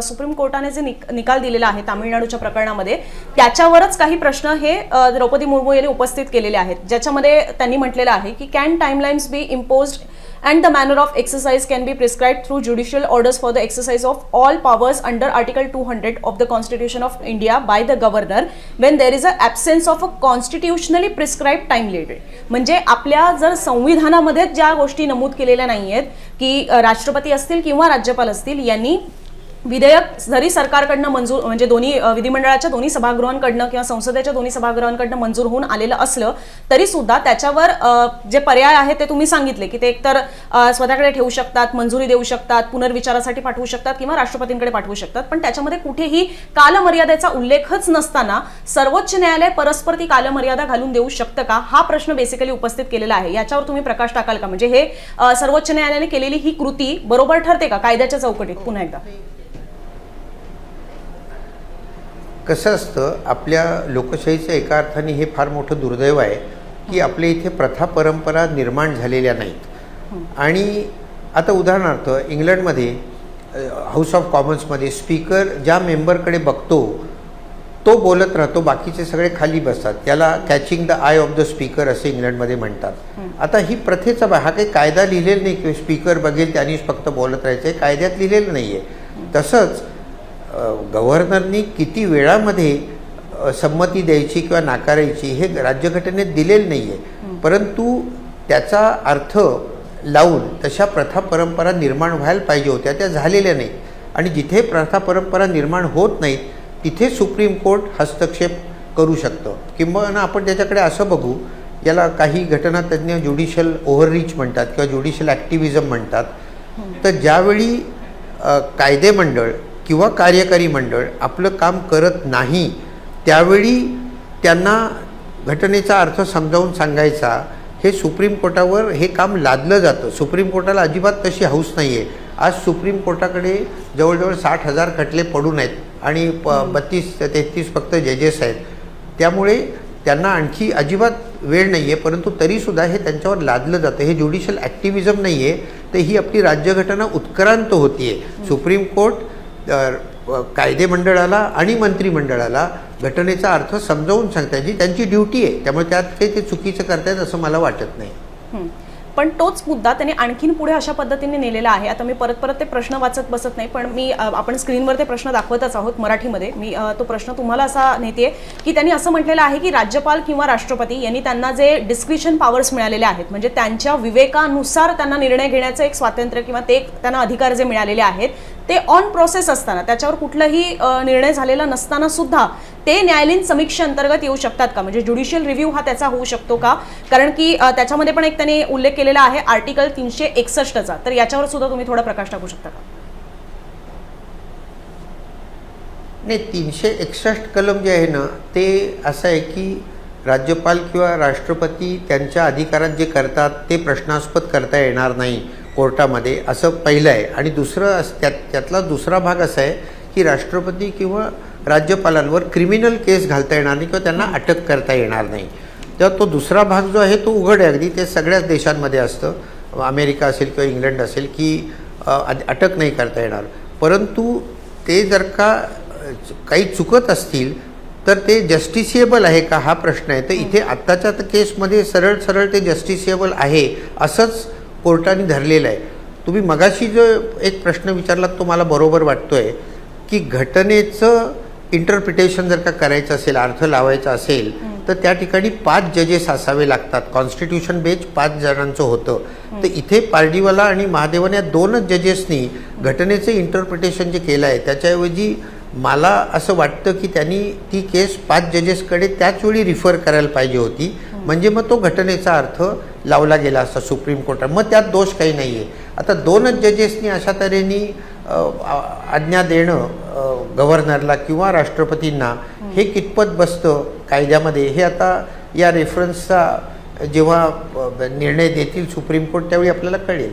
Supreme कोर्टाने जे निक- निकाल दिलेला आहे तामिळनाडूच्या प्रकरणामध्ये त्याच्यावरच काही प्रश्न हे द्रौपदी मुर्मू यांनी उपस्थित केलेले आहेत. ज्याच्यामध्ये त्यांनी म्हटलेलं आहे की can timelines be impose and the manner of exercise can be prescribe through judicial orders for the exercise of all powers under article two hundred of the constitution of India by the governor when there is a absence of a constitutionally prescribe time limit म्हणजे आपल्या जर संविधानामध्ये ज्या गोष्टी नमूद केलेल्या नाही आहेत की राष्ट्रपती असतील किंवा राज्यपाल असतील यांनी विधेयक जरी सरकारकडनं मंजूर म्हणजे दोन्ही विधिमंडळाच्या दोन्ही सभागृहांकडनं किंवा संसदेच्या दोन्ही सभागृहांकडनं मंजूर होऊन आलेलं असलं तरी सुद्धा त्याच्यावर जे पर्याय आहेत ते तुम्ही सांगितले की ते एकतर स्वतःकडे ठेवू शकतात मंजुरी देऊ शकतात पुनर्विचारासाठी पाठवू शकतात किंवा राष्ट्रपतींकडे पाठवू शकतात. पण त्याच्यामध्ये कुठेही कालमर्यादेचा उल्लेखच नसताना सर्वोच्च न्यायालय परस्पर ती कालमर्यादा घालून देऊ शकतं का? हा प्रश्न बेसिकली उपस्थित केलेला आहे. याच्यावर तुम्ही प्रकाश टाकाल का? म्हणजे हे सर्वोच्च न्यायालयाने केलेली ही कृती बरोबर ठरते का? कायद्याच्या चौकटीत? पुन्हा एकदा. कसं असतं आपल्या लोकशाहीचं एका अर्थाने हे फार मोठं दुर्दैव आहे की आपल्या इथे प्रथा परंपरा निर्माण झालेल्या नाहीत. आणि आता उदाहरणार्थ इंग्लंडमध्ये हाऊस ऑफ कॉमन्समध्ये स्पीकर ज्या मेंबरकडे बघतो तो बोलत राहतो बाकीचे सगळे खाली बसतात. त्याला catching the eye of the speaker असे इंग्लंडमध्ये म्हणतात. आता ही प्रथेचा हा काही कायदा लिहिलेला नाही की स्पीकर बघेल त्यांनीच फक्त बोलत राहायचं हे कायद्यात लिहिलेलं नाही आहे तसंच गव्हर्नरनी किती वेळामध्ये संमती द्यायची किंवा नाकारायची हे राज्यघटनेत दिलेलं नाही आहे परंतु त्याचा अर्थ लावून तशा प्रथा परंपरा निर्माण व्हायला पाहिजे होत्या त्या झालेल्या नाहीत. आणि जिथे प्रथा परंपरा निर्माण होत नाहीत तिथे सुप्रीम कोर्ट हस्तक्षेप करू शकतं. किंवा आपण त्याच्याकडे असं बघू याला काही घटनातज्ञ ज्युडिशियल ओव्हररीच म्हणतात किंवा ज्युडिशियल ॲक्टिव्हिजम म्हणतात. तर ज्यावेळी अ, कायदे मंडळ किंवा कार्यकारी मंडळ आपलं काम करत नाही त्यावेळी त्यांना घटनेचा अर्थ समजावून सांगायचा हे सुप्रीम कोर्टावर हे काम लादलं जातं. सुप्रीम कोर्टाला अजिबात तशी हौस नाही आहे आज सुप्रीम कोर्टाकडे जवळजवळ साठ हजार खटले पडून आहेत आणि प बत्तीस तेहतीस फक्त जजेस आहेत. त्यामुळे त्यांना आणखी अजिबात वेळ नाही आहे परंतु तरीसुद्धा हे त्यांच्यावर लादलं जातं. हे ज्युडिशियल ॲक्टिव्हिजम नाही आहे तर ही आपली राज्यघटना उत्क्रांत होती आहे सुप्रीम कोर्ट कायदे मंडळाला आणि मंत्रिमंडळाला घटनेचा अर्थ समजावून सांगतात जी त्यांची ड्युटी आहे. त्यामुळे त्यात काही ते चुकीचं करतायत असं मला वाटत नाही. पण तोच मुद्दा त्याने आणखीन पुढे अशा पद्धतीने नेलेला आहे. आता मी परत परत ते प्रश्न वाचत बसत नाही पण मी आपण स्क्रीनवर ते प्रश्न दाखवतच आहोत मराठीमध्ये. मी तो प्रश्न तुम्हाला असा नेते की त्यांनी असं म्हटलेलं आहे की राज्यपाल किंवा राष्ट्रपती यांनी त्यांना जे डिस्क्रिशन पॉवर्स मिळालेले आहेत म्हणजे त्यांच्या विवेकानुसार त्यांना निर्णय घेण्याचं एक स्वातंत्र्य किंवा ते एक त्यांना अधिकार जे मिळालेले आहेत ते ऑन प्रोसेस असताना त्याच्यावर कुठलाही निर्णय झालेला नसताना सुद्धा ते न्यायालयीन समीक्षेअंतर्गत येऊ शकतात का? म्हणजे ज्युडिशियल रिव्ह्यू हा त्याचा होऊ शकतो का? कारण की त्याच्यामध्ये पण एक त्याने उल्लेख केलेला आहे आर्टिकल तीनशे एकसष्टचा. तर याच्यावर सुद्धा तुम्ही थोडा प्रकाश टाकू शकता का? नाही तीनशे एकसष्ट कलम जे आहे ना ते असं आहे की राज्यपाल किंवा राष्ट्रपती त्यांच्या अधिकारात जे करतात ते प्रश्नास्पद करता येणार नाही. कोर्टामध्ये असं पहिलं आहे. आणि दुसरं अस त्यात त्यातला दुसरा भाग असा आहे की राष्ट्रपती किंवा राज्यपालांवर क्रिमिनल केस घालता येणार नाही किंवा त्यांना अटक करता येणार नाही. तेव्हा तो दुसरा भाग जो आहे तो उघड आहे. अगदी ते सगळ्याच देशांमध्ये असतं. अमेरिका असेल किंवा इंग्लंड असेल की अटक नाही करता येणार. परंतु ते जर का काही चुकत असतील तर ते जस्टिसिएबल आहे का हा प्रश्न आहे. तर इथे आत्ताच्या तर केसमध्ये सरळ सरळ ते जस्टिसिएबल आहे असंच कोर्टाने धरलेलं आहे. तुम्ही मगाशी जो एक प्रश्न विचारलात तो मला बरोबर वाटतोय की घटनेचं इंटरप्रिटेशन जर का करायचं असेल अर्थ लावायचा असेल तर त्या ठिकाणी पाच जजेस असावे लागतात. कॉन्स्टिट्यूशन बेंच पाच जणांचं होतं. तर इथे पारडीवाला आणि महादेवन या दोनच जजेसनी घटनेचं इंटरप्रिटेशन जे केलं आहे त्याच्याऐवजी मला असं वाटतं की त्यांनी ती केस पाच जजेसकडे त्याच वेळी रिफर करायला पाहिजे होती. म्हणजे मग तो घटनेचा अर्थ लावला गेला असता सुप्रीम कोर्टात. मग त्यात दोष काही नाही आहे आता दोनच जजेसनी अशा तऱ्हेने आज्ञा देणं गव्हर्नरला किंवा राष्ट्रपतींना हे कितपत बसतं कायद्यामध्ये हे आता या रेफरन्सचा जेव्हा निर्णय देतील सुप्रीम कोर्ट त्यावेळी आपल्याला कळेल.